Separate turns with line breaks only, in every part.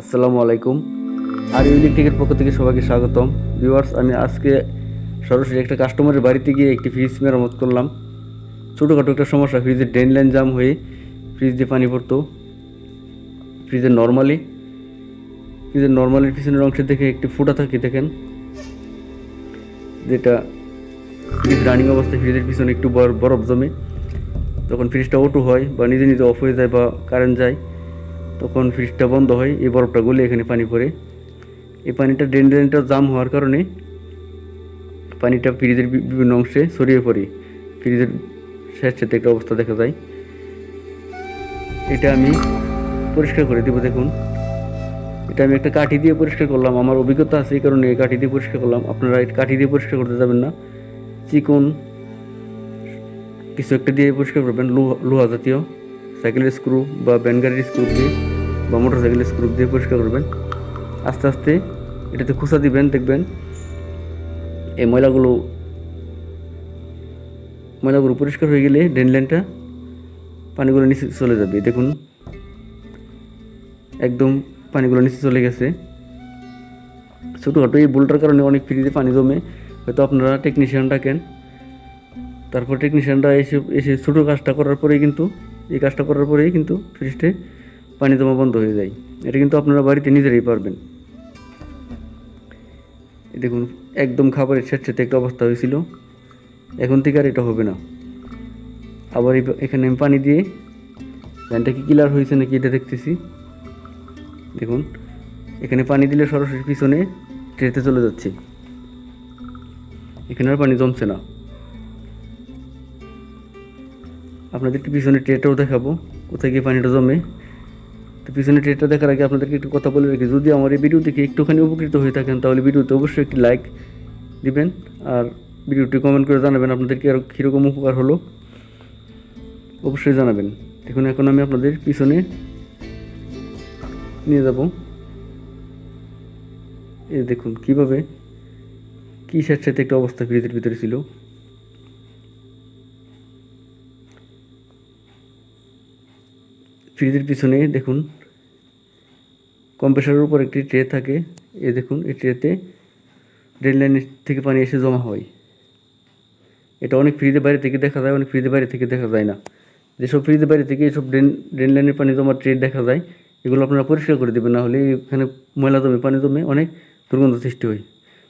আসসালামু আলাইকুম। আর ইলেকট্রিকের পক্ষ থেকে সবাইকে স্বাগতম। ভিউয়ার্স আমি আজকে সরাসরি একটা কাস্টমারের বাড়িতে গিয়ে একটি ফ্রিজ মেরামত করলাম। ছোটোখাটো একটা সমস্যা ফ্রিজের ড্রেন লাইন জাম হয়ে ফ্রিজ দিয়ে পানি পড়তো। ফ্রিজের নর্মালি ফ্রিজের নর্মালির পিছনের অংশে দেখে একটি ফুটা থাকে, দেখেন। যেটা ফ্রিজ রানিং অবস্থায় ফ্রিজের পিছনে একটু বর- বরফ জমে। তখন ফ্রিজটা অটো হয় বা নিজে নিজে অফ হয়ে যায় বা কারেন্ট যায়। তখন ফ্রিজটা বন্ধ হয়, এই বরফটা গলে এখানে পানি পড়ে। এই পানিটা ড্রেন ড্রেনটা জাম হওয়ার কারণে পানিটা ফ্রিজের বিভিন্ন অংশে ছড়িয়ে পড়ে। ফ্রিজের শেষ সাথে একটা অবস্থা দেখা যায়। এটা আমি পরিষ্কার করে দেবো, দেখুন। এটা আমি একটা কাঠি দিয়ে পরিষ্কার করলাম। আমার অভিজ্ঞতা আছে এই কারণে কাঠি দিয়ে পরিষ্কার করলাম। আপনারা কাঠি দিয়ে পরিষ্কার করতে যাবেন না। চিকন কিছু একটা দিয়ে পরিষ্কার করবেন, লোহা জাতীয়। সাইকেলের স্ক্রু বা ব্যান গাড়ির স্ক্রু দিয়ে। বা মোটর সাইকেলের স্ক্রু দিয়ে পরিষ্কার করবেন। আস্তে আস্তে এটাতে খুসা দিবেন, দেখবেন এই ময়লাগুলো ময়লাগুলো পরিষ্কার হয়ে গেলে ড্রেন লাইনটা পানিগুলো নিচে চলে যাবে। দেখুন, একদম পানিগুলো নিচে চলে গেছে। ছোটোখাটো এই বোল্টার কারণে অনেক ফ্রিজে পানি জমে, হয়তো আপনারা টেকনিশিয়ান ডাকেন। তারপর টেকনিশিয়ানরা এসে এসে ছোটো কাজটা করার পরেই কিন্তু, এই কাজটা করার পরেই কিন্তু ফ্রিজটে পানি জমা বন্ধ হয়ে যায়। এটা কিন্তু আপনারা বাড়িতে নিজেরাই পারবেন। দেখুন, একদম খাবারের স্বেচ্ছাতে একটা অবস্থা হয়েছিল। এখন থেকে আর এটা হবে না। আবার এখানে আমি পানি দিয়ে লাইনটা কি ক্লিয়ার হয়েছে নাকি এটা দেখতেছি। দেখুন, এখানে পানি দিলে সরাসরি পিছনে ট্রেতে চলে যাচ্ছে। এখানে আর পানি জমছে না। আপনাদেরকে পিছনে ট্রেটাও দেখাবো, কোথায় গিয়ে পানিটা জমে। পিছনে ট্রেটা দেখার আগে আপনাদেরকে একটু কথা বলে রাখি। যদি আমার এই ভিডিও থেকে একটুখানি উপকৃত হয়ে থাকেন, তাহলে ভিডিওতে অবশ্যই একটি লাইক দিবেন আর ভিডিওটি কমেন্ট করে জানাবেন আপনাদেরকে আর কীরকম উপকার হলো। অবশ্যই জানাবেন। দেখুন, এখন আমি আপনাদের পিছনে নিয়ে যাব। এ দেখুন, কীভাবে কী স্যাঁতস্যাঁতে একটা অবস্থা ফ্রিজের ভিতরে ছিল। ফ্রিজের পিছনে দেখুন কম্প্রেসারের উপর একটি ট্রে থাকে। এ দেখুন, এই ট্রেতে ড্রেন লাইন থেকে পানি এসে জমা হয়। এটা অনেক ফ্রিজের বাইরে থেকে দেখা যায়, অনেক ফ্রিজের বাইরে থেকে দেখা যায় না। যেসব ফ্রিজের বাইরে থেকে এইসব ড্রেন ড্রেন লাইনের পানি জমার ট্রে দেখা যায়, এগুলো আপনারা পরিষ্কার করে দেবেন না হলে এখানে ময়লা জমে, পানি জমে অনেক দুর্গন্ধ সৃষ্টি হয়।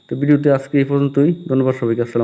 তো ভিডিওতে আজকে এই পর্যন্তই, ধন্যবাদ সবাইকে, আসসালাম